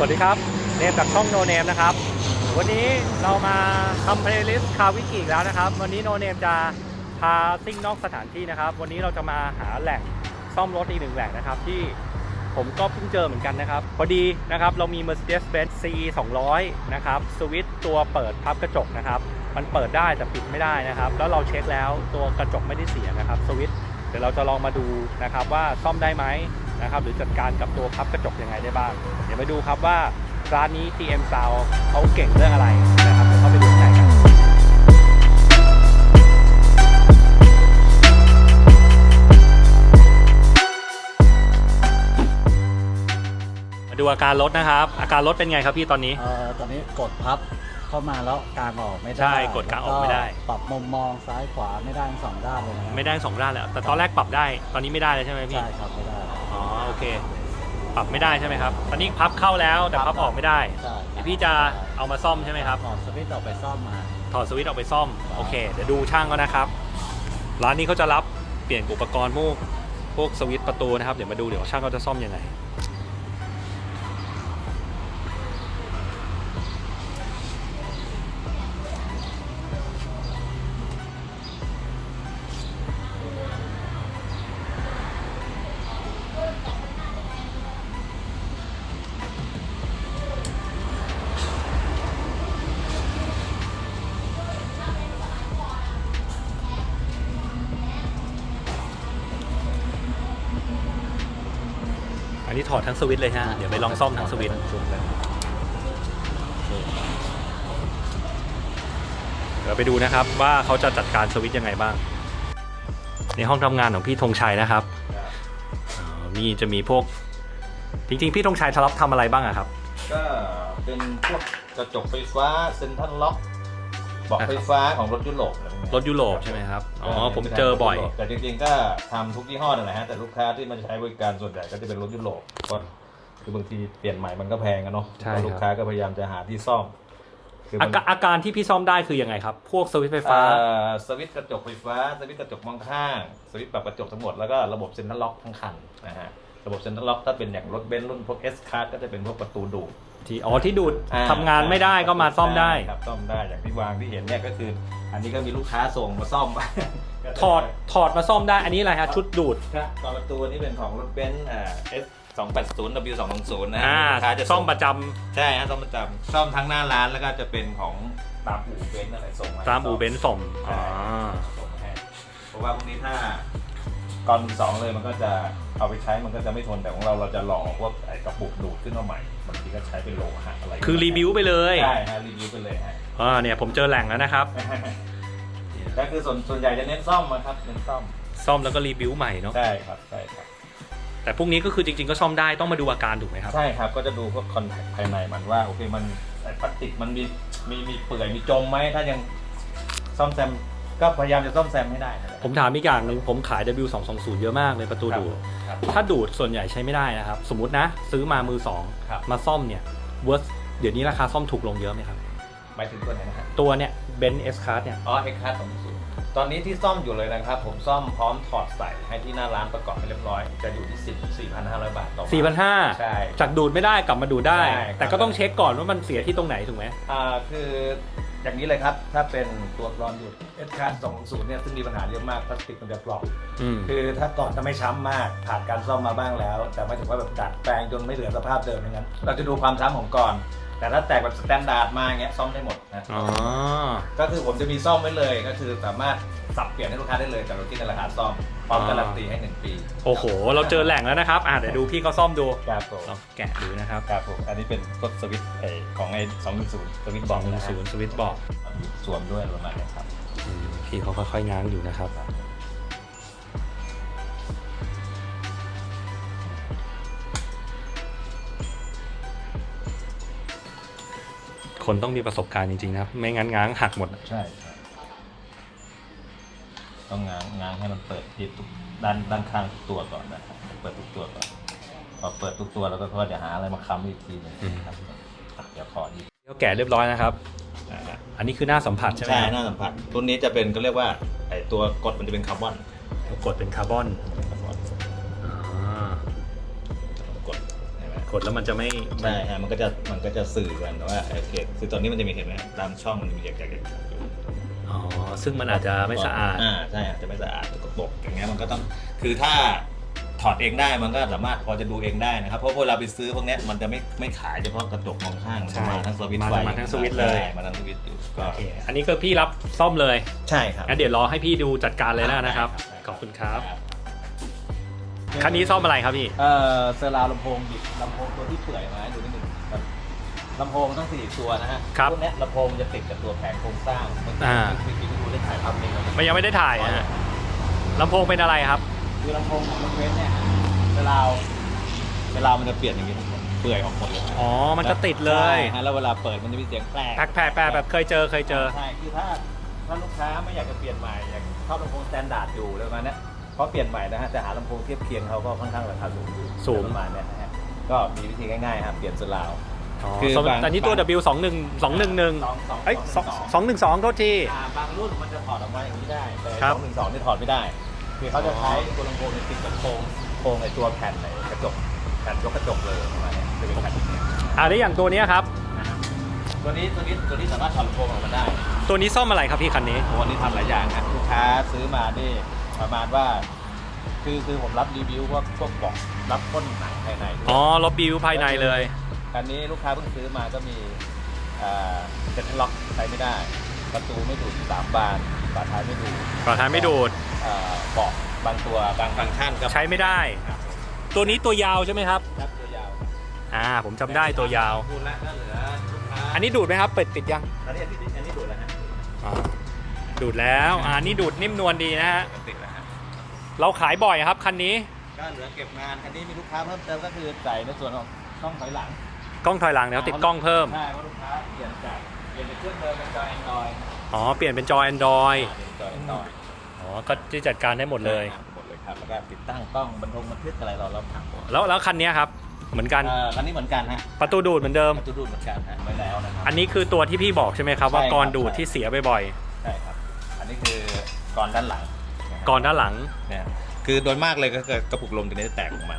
สวัสดีครับ เนมจากช่องโนเนมนะครับ วันนี้เรามาทำเพลย์ลิสต์คาวิกิแล้วนะครับ วันนี้โนเนมจะพาซิ่งนอกสถานที่นะครับ วันนี้เราจะมาหาแหล่งซ่อมรถอีกหนึ่งแหล่งนะครับ ที่ผมก็เพิ่งเจอเหมือนกันนะครับ พอดีนะครับเรามี Mercedes-Benz C 200นะครับสวิตตัวเปิดพับกระจกนะครับ มันเปิดได้แต่ปิดไม่ได้นะครับ แล้วเราเช็คแล้วตัวกระจกไม่ได้เสียนะครับสวิตเดี๋ยวเราจะลองมาดูนะครับว่าซ่อมได้ไหม นะครับหรือจัดการกับตัวพับกระจกยังไงได้บ้าง เดี๋ยวมาดูครับว่าร้านนี้ TM Sound เขาเก่งเรื่องอะไรนะครับเดี๋ยวเข้าไปดูข้างในกันมาดูอาการรถนะครับ อาการรถเป็นไงครับพี่ตอนนี้ เอ่อตอนนี้กดพับเข้ามาแล้วกางออกไม่ได้ใช่กดกางออกไม่ได้ แล้วปรับมุมมองซ้ายขวาไม่ได้ทั้งสองด้านเลยนะครับไม่ได้สองด้านแล้วแต่ตอนแรกปรับได้ตอนนี้ไม่ได้เลยใช่ไหมพี่ ใช่ครับไม่ได้อ๋อโอ เค ปรับไม่ได้ใช่ไหมครับ ตอนนี้พับเข้าแล้วแต่พับออกไม่ได้ใช่เดี๋ยวพี่จะเอามาซ่อมใช่ไหมครับ ถอดสวิตช์ออกไปซ่อมมา ถอดสวิตช์ออกไปซ่อม โอเค เดี๋ยวดูช่างก็นะครับ ร้านนี้เขาจะรับเปลี่ยนอุปกรณ์พวกพวกสวิตช์ประตูนะครับ เดี๋ยวมาดูเดี๋ยวช่างเขาจะซ่อมยังไง นี้ถอดทั้งสวิตช์เลยฮะ เดี๋ยวไปลองซ่อมทั้งสวิตช์เลยเดี๋ยวไปดูนะครับว่าเขาจะจัดการสวิตช์ยังไงบ้าง ในห้องทำงานของพี่ธงชัยนะครับอ่ามีจะมีพวก จริงๆ พี่ธงชัยทรับทำอะไรบ้างอะครับ ก็เป็นพวกกระจกไฟฟ้าเซ็นทรัลล็อก เบาะไฟฟ้าของรถยุโรปอะไพวกเนี้ยรถยุโรปใช่ไหมครับ อ๋อ ผมเจอบ่อย แต่จริงๆก็ทำทุกยี่ห้อนั่นแหละฮะแต่ลูกค้าที่มาใช้บริการส่วนใหญ่ก็จะเป็นรถยุโรปเพราะคือบางทีเปลี่ยนใหม่มันก็แพงกันเนาะใช่ครับ ลูกค้าก็พยายามจะหาที่ซ่อมคืออามันการอาการที่พี่ซ่อมได้คือยังไงครับ พวกสวิตช์ไฟฟ้า เอ่อสวิตช์กระจกไฟฟ้า สวิตช์กระจกมองข้าง สวิตช์ปรับกระจกทั้งหมดแล้วก็ระบบเซ็นทรัลล็อกทั้งคันนะฮะ ระบบเซ็นทรัลล็อกถ้าเป็นอย่างรถเบนซ์รุ่นพวก S Class ก็จะเป็นพวกประตูดูดที่อ๋อที่ดูดอ่ทำงานไม่ได้ก็มาซ่อมได้ ครับซ่อมได้อย่างที่วางที่เห็นเนี่ยก็คือ อันนี้ก็มีลูกค้าส่งมาซ่อมไปถอดถอดมาซ่อมได้อันนี้อะไรฮะชุดดูดครับตอนประตูนี่เป็นของรถเบนซ์อ่า S 280 W 220นะฮะอ่าลูกค้าจะซ่ส่องมประจำใช่ฮะซ่อมประจำซ่อมทั้งหน้าร้านแล้วก็จะเป็นของตามอู่เบนซ์อะไรส่งมาตามอู่เบนซ์ส่งอ๋ใช่อส่งมาให้เพราะว่าพวกนี้ถ้า ก่อนสองเลยมันก็จะเอาไปใช้มันก็จะไม่ทนแต่ของเราเราจะหลอกพวกไอ้กระปุกดูดขึ้นมาใหม่บางทีก็ใช้เป็นโลหะอะไรคือรีวิวไปเลยใช่ฮะรีวิวไปเลยฮะอ่าเนี่ยผมเจอแหล่งแล้วนะครับก็คือส่วนส่วนใหญ่จะเน้นซ่อมนะครับเน้นซ่อมซ่อมแล้วก็รีวิวใหม่เนาะใช่ครับใช่ครับแต่พวกนี้ก็คือจริง ๆก็ซ่อมได้ต้องมาดูอาการถูกไหมครับใช่ครับก็จะดูพวกคอนแทคภายในมันว่าโอเคมันไอ้พลาสติกมันมีมีมีเปื่อยมีจมไหมถ้ายังซ่อมแซม ก็พยายามจะซ่อมแซมให้ได้นั่นแหละผมถามอีกอย่างหนึ่งผมขาย W220 เยอะมากเลยประตูดูด ครับ ถ้าดูดส่วนใหญ่ใช้ไม่ได้นะครับ สมมตินะ ซื้อมามือสองครับ มาซ่อมเนี่ยเวิร์สเดี๋ยวนี้ราคาซ่อมถูกลงเยอะไหมครับ หมายถึงตัวไหนนะฮะ ตัวเนี่ยเบนซ์เอสคาร์เนี่ย อ๋อเอ็กซ์คัสของศูนย์ตอนนี้ที่ซ่อมอยู่เลยนะครับ ผมซ่อมพร้อมถอดใส่ให้ที่หน้าร้านประกอบให้เรียบร้อย จะอยู่ที่10 4,500 บาทต่อวัน4,500ใช่จากดูดไม่ได้กลับมาดูดได้ ใช่ครับ แต่ก็ต้องเช็คก่อนว่ามันเสียที่ตรงไหนถูกไหมอ่าคือ อย่างนี้เลยครับ ถ้าเป็นตัวกรอนหยุดเอ็กซ์คัส2.0เนี่ยซึ่งมีปัญหาเยอะมากพลาสติกมันจะเปราะอืม คือถ้าก่อนถ้าไม่ช้ำมากผ่านการซ่อมมาบ้างแล้ว แต่ไม่ถึงว่าแบบดัดแปลงจนไม่เหลือสภาพเดิมอย่างนั้น เราจะดูความช้ำของก่อน แต่ถ้าแตกแบบสแตนดาร์ดมาอย่างเงี้ยซ่อมได้หมดนะอ๋อ ก็คือผมจะมีซ่อมไว้เลยก็คือสามารถสับเปลี่ยนให้ลูกค้าได้เลยแต่เราคิดในราคาซ่อมพร้อมการันตีให้หนึ่งปีโอ้โห เราเจอแหล่งแล้วนะครับ อะเดี๋ยวดูพี่เขาซ่อมดูครับผมลองแกะดูนะครับครับผมอันนี้เป็นกดสวิตช์ไอของไอ้สองหนึ่งศูนย์สวิตช์บบออกกหนึ่นะงฮะศูนย์สวิตช์บอกสวมด้วยประมาณนี้ครับอืมพี่เขาค่อยๆง้างอยู่นะครับ คนต้องมีประสบการณ์จริงๆนะครับ ไม่งั้นง้างหักหมดใช่ครับต้องง้างง้างให้มันเปิดที่ทุกด้านด้านข้างทุกตัวก่อนนะครับเปิดทุกตัวก่อนพอเปิดทุกตัวแล้วก็ค่อยจะหาอะไรมาค้ำอีกทีหนึงอืมครับอะเดี๋ยวขอดีก็แกะเรียบร้อยนะครับอันนี้คือหน้าสัมผัสใช่ไหมใช่ครับหน้าสัมผัสรุ่นนี้จะเป็นก็เรียกว่าไอตัวกดมันจะเป็นคาร์บอน กดเป็นคาร์บอน กดแล้วมันจะไม่ใช่ฮะมันก็จะมันก็จะสื่อกันว่าโอเคคือตอนนี้มันจะมีเห็นไหมตามช่องมันมีอยากอยากอยู่อ๋อซึ่งมันอาจจะไม่สะอาดอ่าใช่อาจจะไม่สะอาดสกปกอย่างเงี้ยมันก็ต้องคือถ้าถอดเองได้มันก็สามารถพอจะดูเองได้นะครับเพราะเวลาไปซื้อพวกนี้มันจะไม่ไม่ขายเฉพาะกระจกมองข้างมาทั้งสวิตช์ไฟมาทั้งสวิตเลยมาทั้งสวิตอยู่ก็โอเคอันนี้ก็พี่รับซ่อมเลยใช่ครับงั้นเดี๋ยวรอให้พี่ดูจัดการเลยแล้วนะครับ ขอบคุณครับ คันนี้ซ่อมอะไรครับพี่ เอ่อเซอร์ราวลำโพงหยิบลำโพงตัวที่เปื่อยมาให้ดูนิดหนึ่งครับลำโพงต้องสี่ตัวนะฮะครับพวกเนี้ยลำโพงจะติดกับตัวแผงโครงสร้างเมื่อกี้อ่าที่ที่ดูได้ถ่ายภาพเองมันยังไม่ได้ถ่ายฮะลำโพงเป็นอะไรครับ คือลำโพงของรถเวสเนี่ยเซอร์ราวเซอร์ราวมันจะเปลี่ยนอย่างนี้ทั้งหมดเปื่อยออกหมดเลยอ๋อ มันจะติดเลยใช่ฮะแล้วเวลาเปิดมันจะมีเสียงแปลกแพ็คแพ็คแพ็คแบบเคยเจอเคยเจอ ใช่คือถ้าถ้าลูกค้าไม่อยากจะเปลี่ยนใหม่อยากชอบลำโพงสแตนดาร์ดอยู่เลยประมาณเนี้ย เพราะเปลี่ยนใหม่นะฮะแต่หาลำโพงเทียบเคียงเขาก็ค่อนข้างราคาสูงอยู่สูง ประมาณเนี้ยนะฮะก็มีวิธีง่ายๆครับเปลี่ยนเซอร์ราว อ๋อคือสมมุติบางอันนี้ตัว W 2 1 2 1 1สองสองเอ้ยสอง2 2 1 2โทษที อ่าบางรุ่นมันจะถอดออกมาอย่างนี้ได้ แต่ครับสองหนึ่งสองนี่ถอดไม่ได้คือเขาจะใช้ตัวลำโพงในยติดกับโครงโครงในตัวแผ่นในกระจกแผ่นยกกระจกเลยประมาณเนี้ยจะเป็นแผ่นอย่างเงี้ยอ่าแล้วอย่างตัวเนี้ยครับ นะครับตัวนี้ตัวนี้ตัวนี้สามารถถอดลำโพงออกมาได้ ตัวนี้ซ่อมอะไรครับพี่คันนี้โอ้วันนี้ทำหลายอย่างครับลูกค้าซื้อมานี่ ประมาณว่า คือคือผมรับรีวิวพวกพวกเบอกรับก้นหนังภายในด้วยอ๋อลบบิวภายในเลย คันนี้ลูกค้าเพิ่งซื้อมาก็มีเซ็นทรัลล็อกใช้ไม่ได้ ประตูไม่ดูดสามบานฝาท้ายไม่ดูดก่อนท้ายไม่ดูด เอ่อเบาะบางตัวบางฟังก์ชันก็ใช้ไม่ได้ ครับตัวนี้ตัวยาวใช่ไหมครับ ครับตัวยาวอ่า ผมจำได้ตัวยาว คูณละก็เหลือลูกค้าอันนี้ดูดไหมครับ เปิดติดยังอันนี้อันนี้อันนี้ดูดแล้วฮะอ่าดูดแล้ว อ่านี่ดูดนิ่มนวลดีนะฮะปกติแล้วฮะ เราขายบ่อยครับคันนี้ก็เหลือเก็บงานคันนี้มีลูกค้าเพิ่มเติมก็คือใส่ในส่วนของกล้องถอยหลังกล้องถอยหลังแล้วติดกล้องเพิ่ม ใช่เพราะลูกค้าเปลี่ยนจากเปลี่ยนจากเครื่องเดิมเป็นจอแอนดรอยอ๋อ เปลี่ยนเป็นจอ Android เป็นจอแอนดรอยอ๋อ ก็จะจัดการได้หมดเลย หมดเลยครับแล้วก็ติดตั้งกล้องบรรทงบันทึกอะไรเราเราทำหมดแล้วแล้วคันเนี้ยครับ เหมือนกัน เอ่อคันนี้เหมือนกันฮะประตูดูดเหมือนเดิม ประตูดูดเหมือนกันฮะไว้แล้วนะครับ อันนี้คือตัวที่พี่บอกใช่ไหมครับ ว่าใช่ครับ กรดูดที่เสียบ่อยใช่ครับ อันนี้คือกรอนด้านหลังนะฮะๆ กรด้านหลัง เนี่ยคือโดยมากเลยก็คือกระปุกลมตัวนี้จะแตกออกมา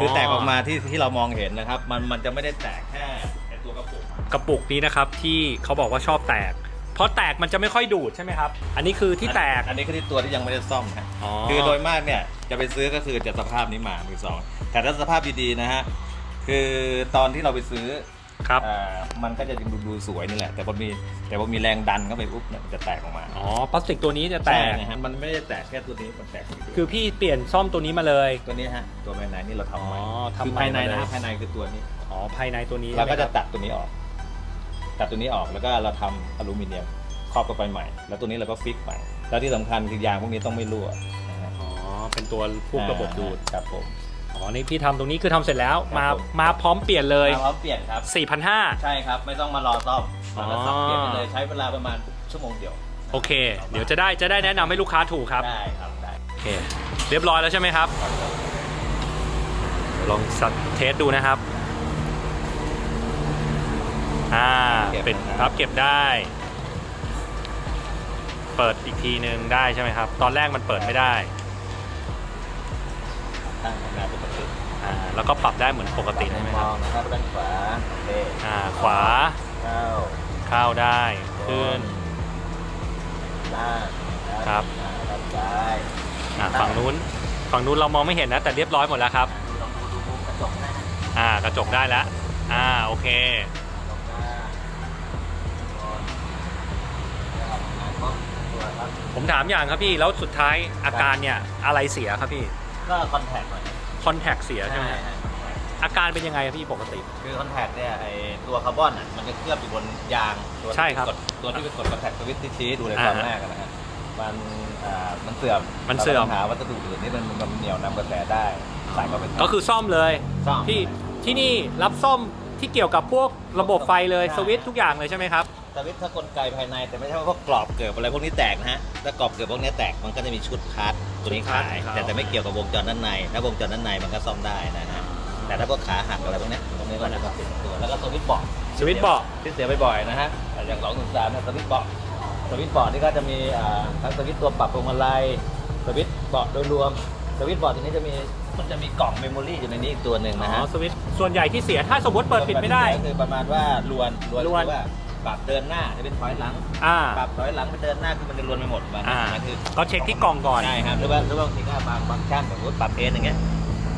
คือแตกออกมาที่ที่เรามองเห็นนะครับ มันมันจะไม่ได้แตกแค่ไอ้ตัวกระปุกกระปุกนี้นะครับที่เขาบอกว่าชอบแตก เพราะแตกมันจะไม่ค่อยดูดใช่ไหมครับ อันนี้คือที่แตก อันนี้คือที่ตัวที่ยังไม่ได้ซ่อมนะอ๋อ คือโดยมากเนี่ยจะไปซื้อก็คือจะสภาพนี้มามือสองแต่ถ้าสภาพดีๆนะฮะคือตอนที่เราไปซื้อ ครับ อ่ามันก็จะดูดูสวยนี่แหละ แต่พอมีแต่พอมีแรงดันเข้าไปปุ๊บเนี่ยมันจะแตกออกมาอ๋อพลาสติกตัวนี้จะแตใช่กนะฮะมันไม่ได้แตกแค่ตัวนี้มันแตกคือพี่เปลี่ยนซ่อมตัวนี้มาเลย ตัวนี้ฮะตัวภายในนี่เราทำใหม่อ๋อทำคือใหม่ภายในมาเลยนะฮะภายในคือตัวนี้อ๋อภายในตัวนี้เราก็จะใช่ไหมครับตัดตัวนี้ออก ตัดตัวนี้ออกแล้วก็เราทำอลูมิเนียมครอบเข้าไปใหม่ แล้วตัวนี้เราก็ฟิกใหม่แล้วที่สำคัญคือยางพวกนี้ต้องไม่รั่วนะฮะอ๋อเป็นตัวพวกระบบดูด ครับผม อ๋อนี่พี่ทำตรงนี้คือทำเสร็จแล้วมาครับผม มาพร้อมเปลี่ยนเลยมาพร้อมเปลี่ยนครับ 4,500 ใช่ครับ ไม่ต้องมารอซ่อมอ๋อเราก็ซ่อมเปลี่ยนไปเลยใช้เวลาประมาณชั่วโมงเดียวโอเค เดี๋ยวจะได้จะได้แนะนำให้ลูกค้าถูกครับ ได้ครับได้โอเค เรียบร้อยแล้วใช่ไหมครับ ลองสัตเทสดูนะครับ อ่าเป็นพับเก็บได้ เปิดอีกทีนึงได้ใช่ไหมครับ ตอนแรกมันเปิดไม่ได้ ตั้งทำงานปกติอ่า แล้วก็ปรับได้เหมือนปกติใช่ไหมมครัอบงนะครับด้านขวาโอเคอ่าขวาเข้าเข้าได้ขึ้น ล่างครับอ่าด้านซ้ายอ่าฝั่งนู้นฝั่งนู้นเรามองไม่เห็นนะ แต่เรียบร้อยหมดแล้วครับดูลองดูดูมุมกระจกนะฮะอ่ากระจกได้แล้วอ่าโอเคลงหน้าบนนะครับอ่าครบตัวครับผมถามอย่างครับพี่แล้วสุดท้ายอาการเนี่ยอะไรเสียครับพี่ก็คอนแทคหน่อย คอนแทคเสียใช่ไหมฮะอาการเป็นยังไงครับพี่ปกติ คือคอนแทคเนี่ยไอตัวคาร์บอนอะมันจะเคลือบอยู่บนยางตัวที่ใช่ครับกดตัวที่เป็นกดคอนแทคสวิตช์ที่ชี้ให้ดูในอ่าตอนแรกอะนะฮะมันอ่ามันเสื่อมมันเสื่อมราก็ต้งหาวัสดุอื่นที่มันมันเหนี่ยวนำกระแสได้ใส่เข้าไปก็คือซ่อมเลยซ่อมพี่ที่นี่รับซ่อมที่เกี่ยวกับพวกระบบไฟเลยสวิตช์ทุกอย่างเลยใช่ไหมครับ สวิตช์ถ้ากลไกภายในแต่ไม่ใช่ว่าพวกกรอบเกิดอะไรพวกนี้แตกนะฮะถ้ากรอบเกิดพวกนี้แตกมันก็จะมีชุดพาร์ทตัวนี้ขาย ชุดพาร์ทของเขาแต่แต่ไม่เกี่ยวกับวงจรด้านในถ้าวงจรด้านในมันก็ซ่อมได้นะฮะแต่ถ้าพวกขาหักอะไรพวกเนี้ยตรงนี้ก็จะติดตัวแล้วก็สวิตช์เบาะสวิตช์เบาะ ที่เสียบ่อยๆนะฮะอย่างสองถึงสามเนี่ยสวิตช์เบาะสวิตช์เบาะนี่ก็จะมีอ่าทั้งสวิตช์ตัวปรับพวงมาลัยสวิตช์เบาะโดยรวมสวิตช์เบาะตัวนี้จะมีมันจะมีกล่องเมมโมรี่อยู่ในนี้อีกตัวหนึ่งอ๋นะฮะ อสวิตช์ส่วนใหญ่ที่เสียถ้าสมมติเปิดปิดไม่ได้ ก็คือประมาณว่าลวนลวนลวนคือว่า ปรับเดินหน้าจะเป็นถอยหลังอ่า ปรับถอยหลังเป็นเดินหน้าคือมันจะลวนไปหมดมันอ่านะคือก็เช็คที่กล่องก่อน ใช่ครับหรือว่าหรือว่าบางทีก็บางบางชั้นแบบว่าปรับเอนอย่างเงี้ย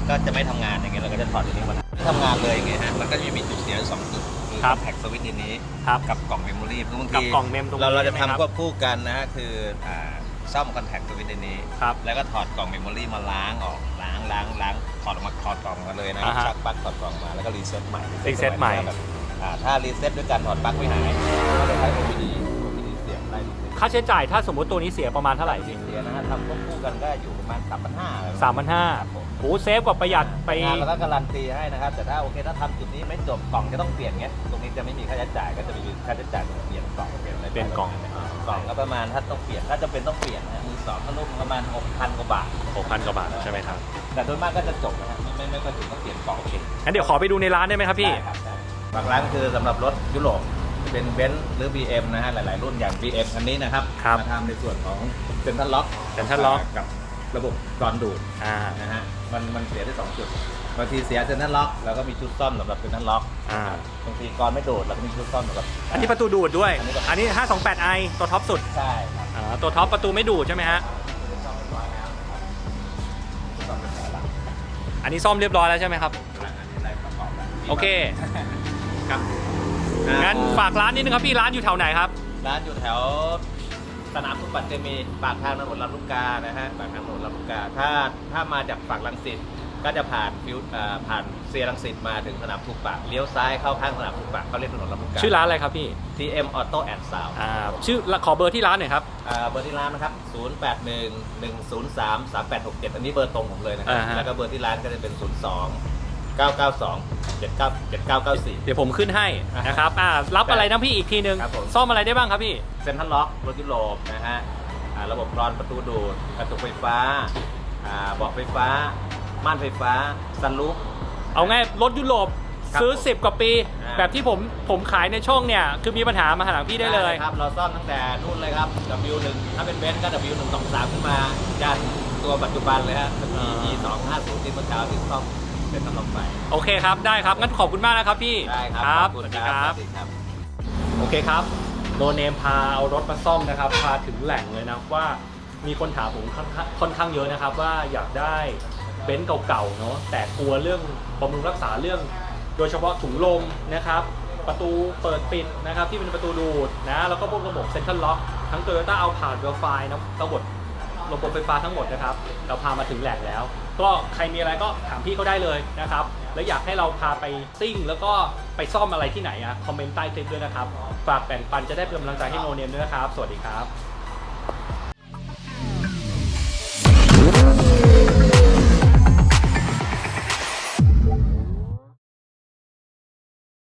ก็จะไม่ทำงานอย่างเงี้ยเราก็จะถอดตัวนี้มาไม่ทำงานเลยอย่างเงี้ยฮะมันก็จะมีจุดเสียอยู่สองจุดคือครับ แท็กสวิตช์นี้ครับ กับกล่องเมมโมรี่เพราะบางกับทีกล่องเมมตรงนี้เราเราจะใช่ไหมครับทำควบคู่กันนะฮะคืออ่าซ่อมคอนแทคสวิตช์ในนี้ ครับแล้วก็ถอดกล่องเมมโมรี่มาล้างออกล้างล้างล้างถอดออกมาถอดกล่องมาเลยนะอ่าฮะชักปลั๊กถอดกล่องมาแล้วก็รีเซ็ตใหม่รีเซ็ตใหม่ แบบ อ่าถ้ารีเซ็ตด้วยการถอดปลั๊กไม่หายก็จะใช้ OBD OBD เสียบได้รีเซ็ตค่าใช้จ่ายถ้าสมมติตัวนี้เสียประมาณเท่าไหร่พี่เสียนะฮะทำควบคู่กันก็อยู่ประมาณสามพันห้าสามพันห้าโอ้เซฟกว่าประหยัดไป งานเราก็การันตีให้นะครับ แต่ถ้าโอเคถ้าทำจุดนี้ไม่จบกล่องจะต้องเปลี่ยนเงี้ยตรงนี้จะไม่มีค่าใช้จ่ายก็จะมีค่าใช้จ่ายเปลี่ยนกล่องเปลี่ยนอะไรเปลี่ยนกล่อง กล่องก็ประมาณถ้าต้องเปลี่ยนถ้าจะเป็นต้องเปลี่ยนนะมือสองก็รุ่มประมาณหกพันกว่าบาท หกพันกว่าบาทใช่ไหมครับแต่โดยมากก็จะจบนะฮะไม่ไม่ไม่ค่อยถึงต้องเปลี่ยนกล่องเองงั้นเดี๋ยวขอไปดูในร้านได้ไหมครับพี่ ได้ครับได้ บางร้านคือสำหรับรถยุโรปเป็นเบนซ์หรือ BM นะฮะหลาย ๆ รุ่นอย่าง BM คันนี้นะครับครับมาทำในส่วนของเซ็นทรัลล็อก Central Lock กับระบบกรอนดูดอ่า นะฮะมันมันเสียได้สองจุดบางทีเสียเซ็นทรัลล็อกแล้วก็มีชุดซ่อมสำหรับเซ็นทรัลล็อกอ่า บางทีกรอนไม่โดดเราก็มีชุดซ่อมสำหรับ อันนี้ประตูดูดด้วยอันนี้ก็อันนี้ 528i ตัวท็อปสุดใช่ครับอ่าตัวท็อปประตูไม่ดูดใช่ไหมฮะ ซ่อมเรียบร้อยแล้วครับซ่อมเรียบร้อยแล้วอันนี้ซ่อมเรียบร้อยแล้วใช่ไหมครับ อันนี้ได้ประกอบแล้ว โอเค ครับงั้นฝากร้านนิดนึงครับพี่ร้านอยู่แถวไหนครับ ร้านอยู่แถวสนามฟุตบอลเจมีปากทางถนนลำลูกกานะฮะปากทางถนนลำลูกกา ถ้าถ้ามาจากฝั่งลังสิตก็จะผ่านฟิวอ่าผ่านเซียรังสิตมาถึงสนามทุกปากเลี้ยวซ้ายเข้าข้างสนามทุกปากเขาเรียกถนนลำลูกกาชื่อร้านอะไรครับพี่ TM Auto and Sound อ่าชื่อขอเบอร์ที่ร้านหน่อยครับอ่าเบอร์ที่ร้านนะครับ 081 103 3867 อันนี้เบอร์ตรงผมเลยนะครัอ่าฮะแล้วก็เบอร์ที่ร้านก็จะเป็น 02 992 79 7994 เดี๋ยวผมขึ้นให้นะครับอ่ารับอะไรนะพี่อีกทีนึง ครับผม ซ่อมอะไรได้บ้างครับพี่ เซ็นทรัลล็อกรถยุโรปนะฮะอ่าระบบกรอนประตูดูดกระจกไฟฟ้าอ่าเบาะไฟฟ้า ม่านไฟฟ้าซันลูปเอาง่ายรถยุโรปครับซื้อผม10 กว่าปี อ่า แบบที่ผมผมขายในช่องเนี่ย คือมีปัญหามาหาหลังพี่ได้เลย ครับ เราซ่อมตั้งแต่นู่นเลยครับ W1 ถ้าเป็นเบนซ์ก็ W123 ขึ้นมายันตัวปัจจุบันเลยฮะอ่า E250 ที่เมื่อเช้าที่ซ่อม เป็นน้ำลมไฟโอเคครับ ได้ครับ งั้นขอบคุณมากนะครับพี่ได้ครับครับขอสวัสณดีครับ สวัสดีครับ โอเคครับโนเนมพาเอารถมาซ่อมนะครับ พาถึงแหล่งเลยนะว่ามีคนถามผมค่อนข้างค่อนข้างเยอะนะครับ ว่าอยากได้เบนซ์เก่าๆเนาะแต่กลัวเรื่องบำรุงรักษาเรื่อง โดยเฉพาะถุงลมนะครับ ประตูเปิดปิดนะครับที่เป็นประตูดูดนะแล้วก็พวกระบบเซ็นทรัลล็อกทั้ง Toyota เอาผ่านเวลไฟนะระบบ ระบบไฟฟ้าทั้งหมดนะครับ เราพามาถึงแหล่งแล้ว ก็ใครมีอะไรก็ถามพี่เขาได้เลยนะครับ แล้วอยากให้เราพาไปซิ่ง แล้วก็ไปซ่อมอะไรที่ไหนอะคอมเมนต์ใต้คลิปด้วยนะครับ ฝากแบ่งปันจะได้เป็นกำลังใจให้โนเนมด้วยนะครับ สวัสดีครับ